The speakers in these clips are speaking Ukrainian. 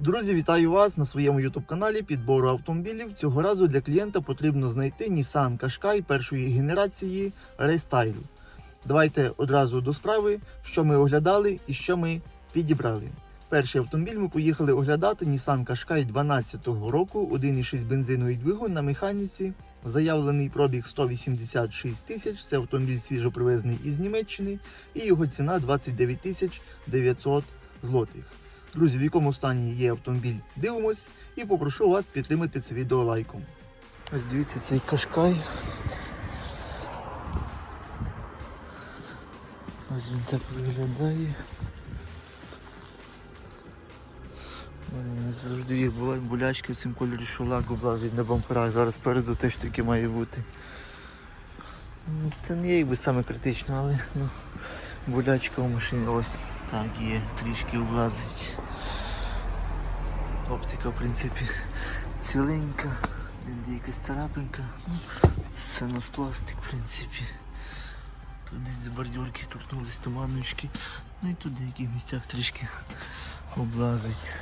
Друзі, вітаю вас на своєму youtube каналі підбору автомобілів. Цього разу для клієнта потрібно знайти Nissan Qashqai першої генерації Restyle. Давайте одразу до справи, що ми оглядали і що ми підібрали. Перший автомобіль ми поїхали оглядати Nissan Qashqai 12 року, 1,6 бензиновий двигун на механіці. Заявлений пробіг 186 тисяч. Це автомобіль свіжо привезений із Німеччини, і його ціна 29 тисяч 900 злотих. Друзі, в якому стані є автомобіль, дивимось і попрошу вас підтримати це відео лайком. Ось дивіться цей кашкай. Ось він так виглядає. Завжди їх бувають болячки в цим кольорі, що лак облазить на бамперах. Зараз спереду теж таке має бути. Ну, Це не є якби саме критично, але ну, болячка у машині ось так є, трішки облазить. Оптика, в принципі, ціленька, де якась царапинка. Ну, це нас пластик, в принципі. Тут десь до бордюрки торкнулись туманочки. Ну і тут в деяких місцях трішки облазить.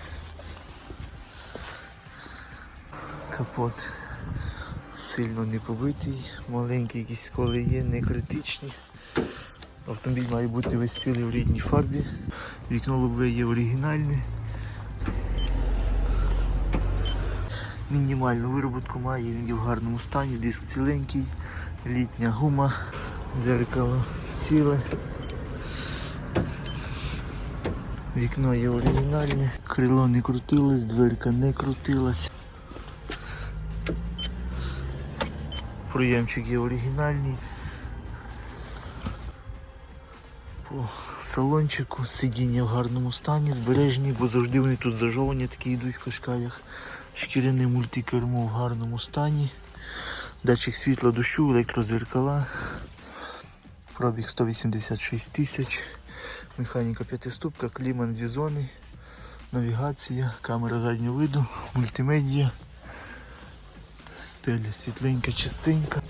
Капот сильно не побитий, маленькі якісь сколи є, не критичні. Автомобіль має бути весь цілий в рідній фарбі. Вікно лобове є оригінальне. Мінімальну вироботку має, він є в гарному стані, диск ціленький, літня гума, дзеркало ціле. Вікно є оригінальне, крило не крутилось, дверка не крутилась. Проємчик є оригінальний. По салончику сидіння в гарному стані, збережені, бо завжди вони тут зажовані, такі йдуть в кашкаях. Шкіряне мультикермо в гарному стані. Датчик світла дощу, електрозеркала. Пробіг 186 тисяч. Механіка п'ятиступка, клімат дві зони, навігація, камера заднього виду, мультимедія. Стеля світленька, чистенька.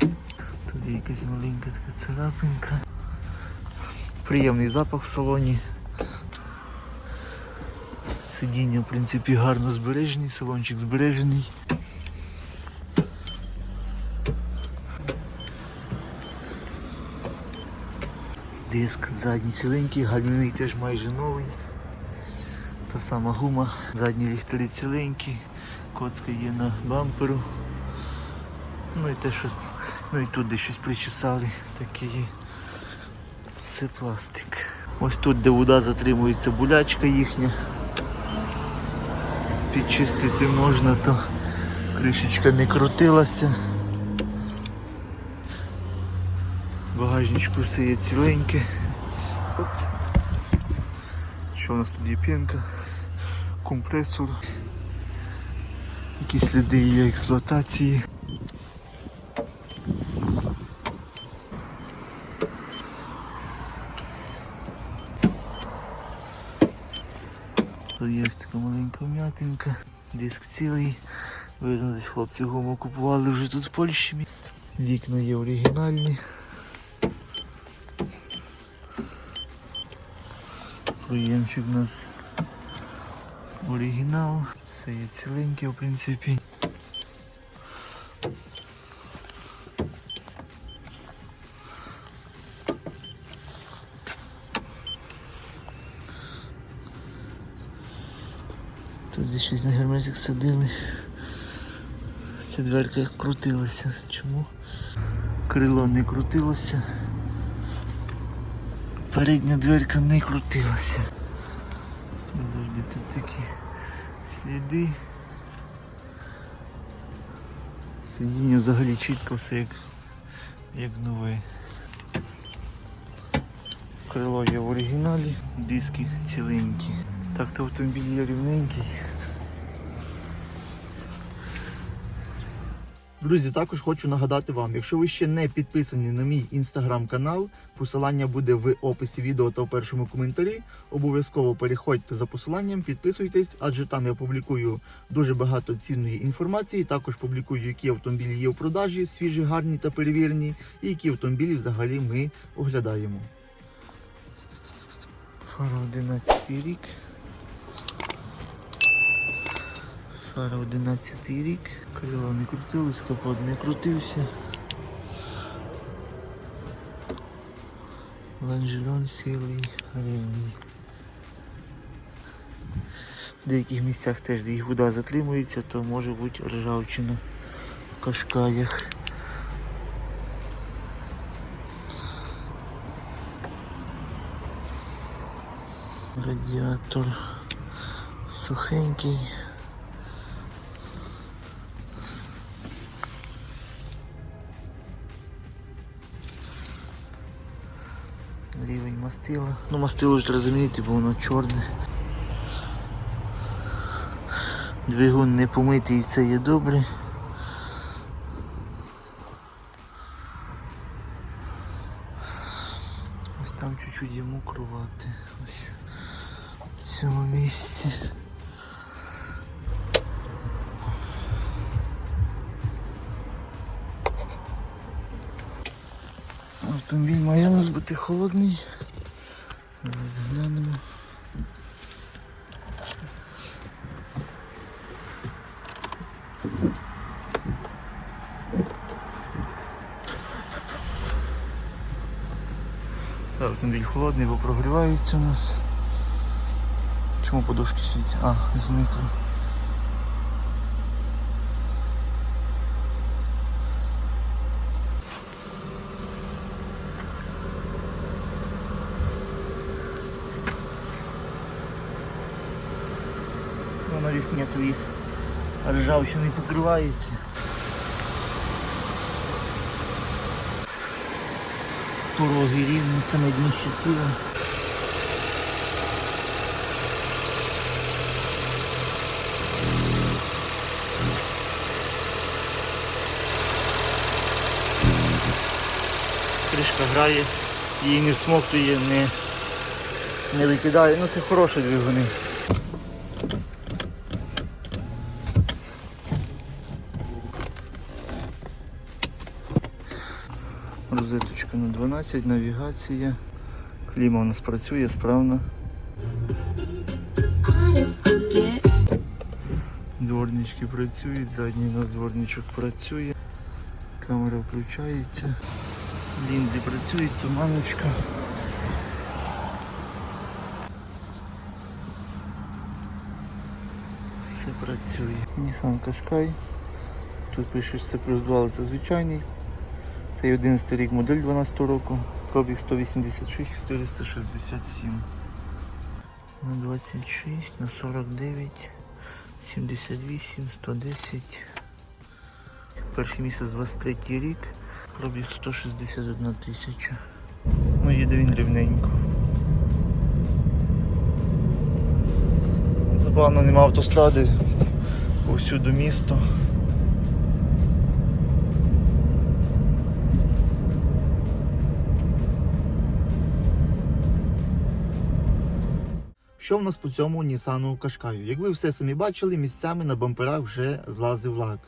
Тут якась маленька така царапинка. Приємний запах в салоні. Сидіння, в принципі, гарно збережені, салончик збережений. Диск задній ціленький, гальмівний теж майже новий. Та сама гума, задні ліхтарі ціленькі, коцка є на бамперу. Ну і те, що ну і тут де щось причесали, таке є. Це пластик. Ось тут, де вода затримується булячка їхня. Підчистити можна, то кришечка не крутилася. Багажничку все є ціленьке. Що у нас тут є пінка, компресор, якісь сліди є експлуатації. Тут є така маленька м'ятинка, диск цілий. Видно, десь хлопці гуму купували вже тут в Польщі. Вікна є оригінальні. Проємчик у нас оригінал, все є ціленьке в принципі. Десь на герметик садили. Ця дверка крутилася. Чому? Крило не крутилося. Передня дверка не крутилася. Завжди тут такі сліди. Сидіння взагалі чітко все як, як нове. Крило є в оригіналі, диски ціленькі. Так то автомобіль є рівненький. Друзі, також хочу нагадати вам, якщо ви ще не підписані на мій інстаграм-канал, посилання буде в описі відео та в першому коментарі. Обов'язково переходьте за посиланням, підписуйтесь, адже там я публікую дуже багато цінної інформації. Також публікую, які автомобілі є в продажі, свіжі, гарні та перевірені, і які автомобілі взагалі ми оглядаємо. Фара 11 рік. Фара 11 рік. Крила не крутились, капот не крутився. Лонжерон цілий рівний. В деяких місцях теж, де вода затримується, то може бути ржавчина в кашкаях. Радіатор сухенький. Мастила. Ну мастило ж замінити, бо воно чорне. Двигун не помитий, і це є добре. Ось там чуть-чуть є мокрувати. Ось в цьому місці. Автомобіль має у нас бути холодний. Зараз глянемо. Так, автомобіль холодний, бо прогрівається у нас. Чому подушки світять? А, зникли. Ну, навісні твої ржавчини покривається. Пороги рівні, саме дніще ціле. Кришка грає, її не смоктує, не, не викидає. Ну це хороші двигуни. Розеточка на 12, навігація. Кліма у нас працює справно. Дворнички працюють, задній у нас дворничок працює. Камера включається. Лінзи працюють, туманочка. Все працює. Nissan Qashqai. Тут пише, що це плюс 2, але це звичайний. Це 11 рік модель 12 року. Пробіг 186 467. На 26, на 49, 78, 110. Перший місяць 23 рік. Пробіг 161 тисяча. Ну їде він рівненько. Забавно нема автостради. Повсюду місто. Що в нас по цьому Нісану Кашкаю? Як ви все самі бачили, місцями на бамперах вже злазив лак.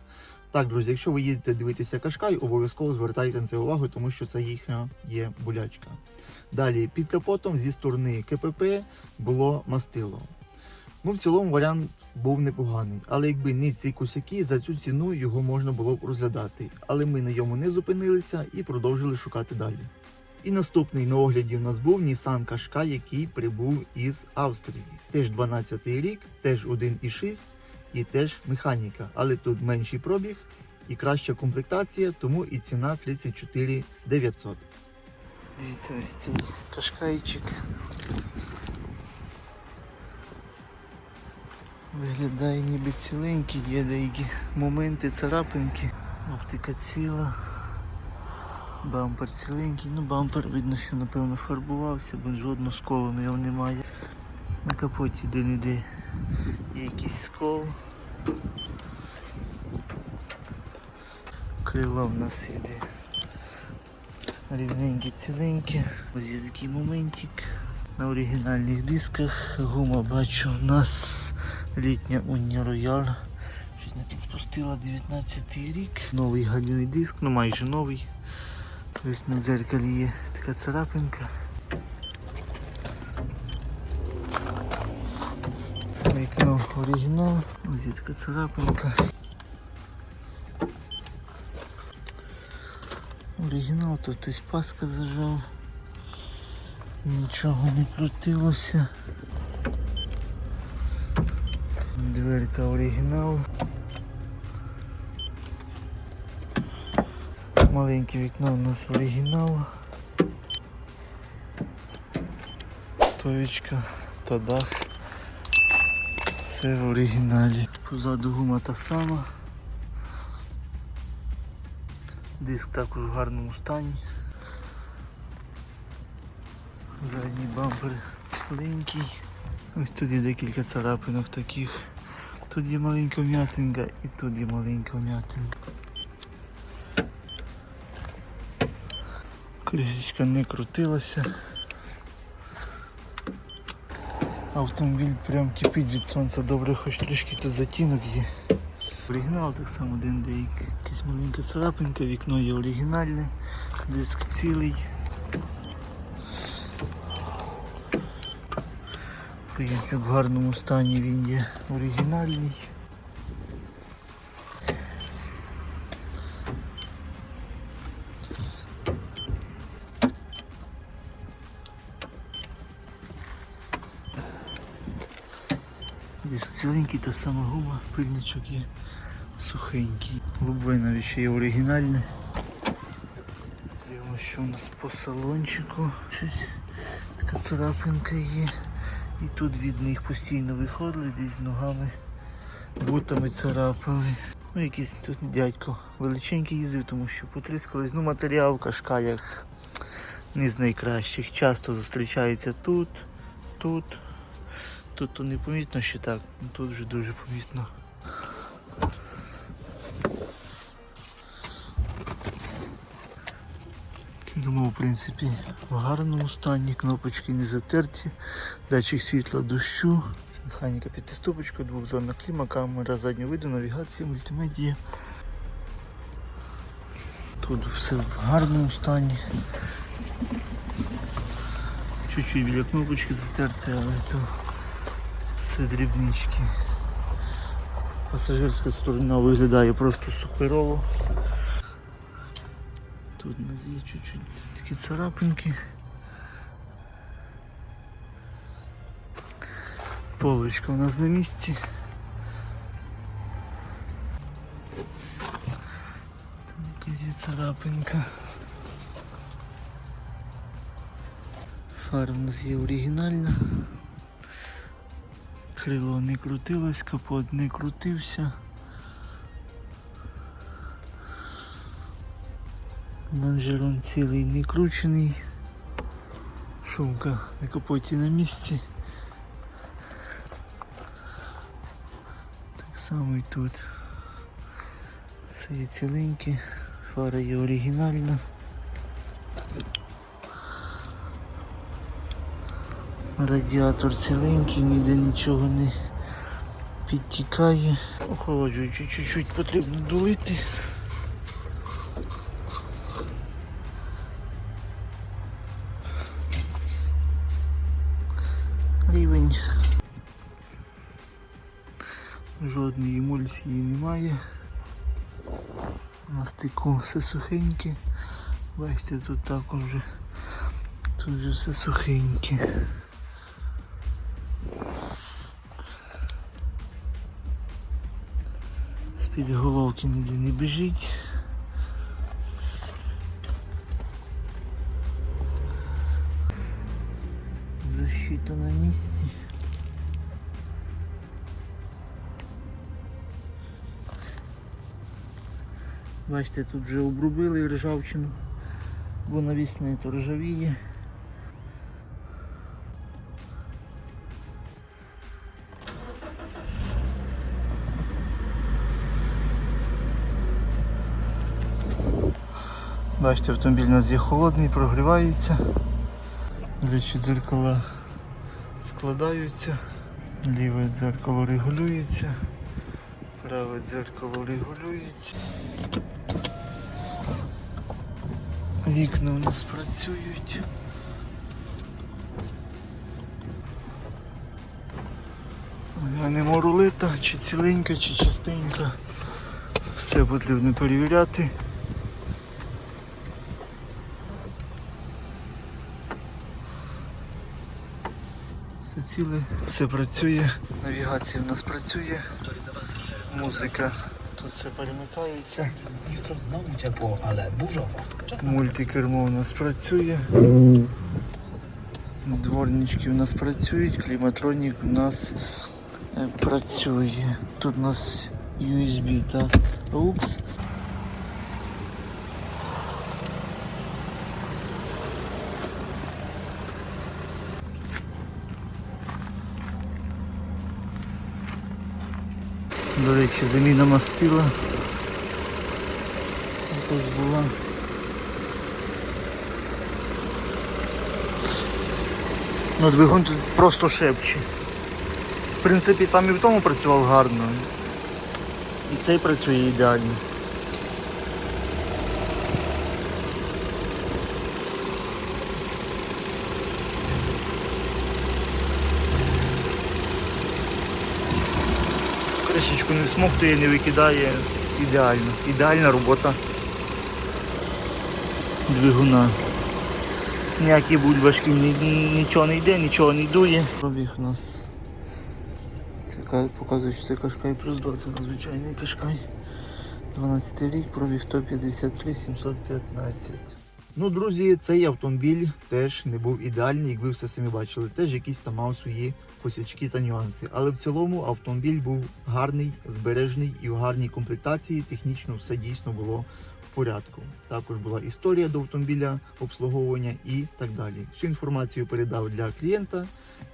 Так, друзі, якщо ви їдете дивитися Кашкай, обов'язково звертайте на це увагу, тому що це їхня є болячка. Далі, під капотом зі сторони КПП було мастило. Ну, в цілому варіант був непоганий, але якби не ці косяки, за цю ціну його можна було б розглядати. Але ми на йому не зупинилися і продовжили шукати далі. І наступний на огляді в нас був Nissan Qashqai, який прибув із Австрії. Теж 12 рік, теж 1,6 і теж механіка, але тут менший пробіг і краща комплектація, тому і ціна 34 900. Дивіться, ось цей кашкайчик. Виглядає ніби ціленький, є деякі моменти, царапинки. Оптика ціла. Бампер ціленький, ну бампер видно, що напевно фарбувався, бо жодного сколу ньому немає. На капоті де-не-де є якийсь скол. Крило в нас іде. Рівненькі ціленькі. Ось є такий моментик. На оригінальних дисках гума бачу у нас літня Уні Роял. Щось не підспустила 19 рік. Новий гальмівий диск, ну майже новий. Ось на дзеркалі є така царапинка. Вікно оригінал. Ось є така царапинка. Оригінал, тут хтось паска зажав. Нічого не крутилося. Дверка оригінал. Маленьке вікно у нас оригінал. Стоечка та дах. Все в оригіналі. Позаду гума та сама. Диск також в гарному стані. Задній бампер ціленький. Ось тут є декілька царапинок таких. Тут є маленька м'ятинка і тут є маленька м'ятинка. Кришечка не крутилася. Автомобіль прям кипить від сонця, добре, хоч трішки тут затінок є. Оригінал так само один де якась маленька царапинка, вікно є оригінальне, диск цілий. В гарному стані він є оригінальний. Диск ціленький, та сама гума, пильничок є сухенький. Лубинові ще є оригінальне. Дивимося, що у нас по салончику. Щось така царапинка є. І тут від них постійно виходили, десь ногами, бутами царапали. Ну, якийсь тут дядько величенький їздив, тому що потріскались. Ну, матеріал кашка як не з найкращих. Часто зустрічається тут, тут. Тут то не помітно, що так, ну, тут вже дуже помітно. Кермо, в принципі, в гарному стані, кнопочки не затерті, датчик світла дощу, це механіка п'ятиступочка, двохзонна кліма, камера заднього виду, навігація, мультимедія. Тут все в гарному стані. Чуть-чуть біля кнопочки затерте, але то все дрібнички. Пасажирська сторона виглядає просто суперово. Тут у нас є чуть-чуть такі царапинки. Полочка у нас на місці. Там якась є царапинка. Фара у нас є оригінальна. Крило не крутилось, капот не крутився. Лонжерон цілий не кручений. Шумка на капоті на місці. Так само і тут. Все є ціленьке, фара є оригінальна. Радіатор ціленький, ніде нічого не підтікає. Охолоджуючи чуть-чуть потрібно долити. Рівень. Жодної емульсії немає. На стику все сухеньке. Бачите, тут також вже тут вже все сухеньке. З-під головки ніде не біжить. Защита на місці. Бачите, тут вже обрубили ржавчину, бо навісне то ржавіє. Бачите, автомобіль у нас є холодний, прогрівається. Речі дзеркала складаються, ліве дзеркало регулюється, праве дзеркало регулюється. Вікна у нас працюють. Глянемо рулета, чи ціленька, чи частенька. Все потрібно перевіряти. Все ціле, все працює. Навігація в нас працює. Музика. Тут все перемикається. Jutro znowu ciepło, ale burzowo. Czas na Мультикермо у нас працює. Дворнички у нас працюють, кліматронік у нас е, працює. Тут у нас USB та AUX. До речі, заміна мастила. Якось була. Ну, двигун тут просто шепче. В принципі, там і в тому працював гарно. І цей працює ідеально. Кришечку не всмоктує, не викидає. Ідеально. Ідеальна робота двигуна. Ніякі бульбашки, ні- ні- нічого не йде, нічого не дує. Пробіг у нас. Показує, що це кашкай плюс 2, це звичайний кашкай. 12 рік, пробіг 153 715. Ну, друзі, цей автомобіль теж не був ідеальний, як ви все самі бачили. Теж якісь там мав свої косячки та нюанси. Але в цілому автомобіль був гарний, збережений і в гарній комплектації. Технічно все дійсно було в порядку. Також була історія до автомобіля, обслуговування і так далі. Всю інформацію передав для клієнта,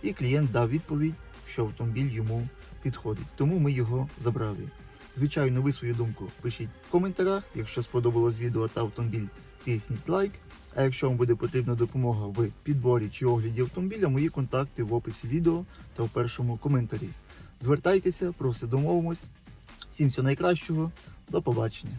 і клієнт дав відповідь, що автомобіль йому підходить. Тому ми його забрали. Звичайно, ви свою думку пишіть в коментарях. Якщо сподобалось відео та автомобіль, тисніть лайк. А якщо вам буде потрібна допомога в підборі чи огляді автомобіля, мої контакти в описі відео та в першому коментарі. Звертайтеся, про все домовимось. Всім всього найкращого. До побачення.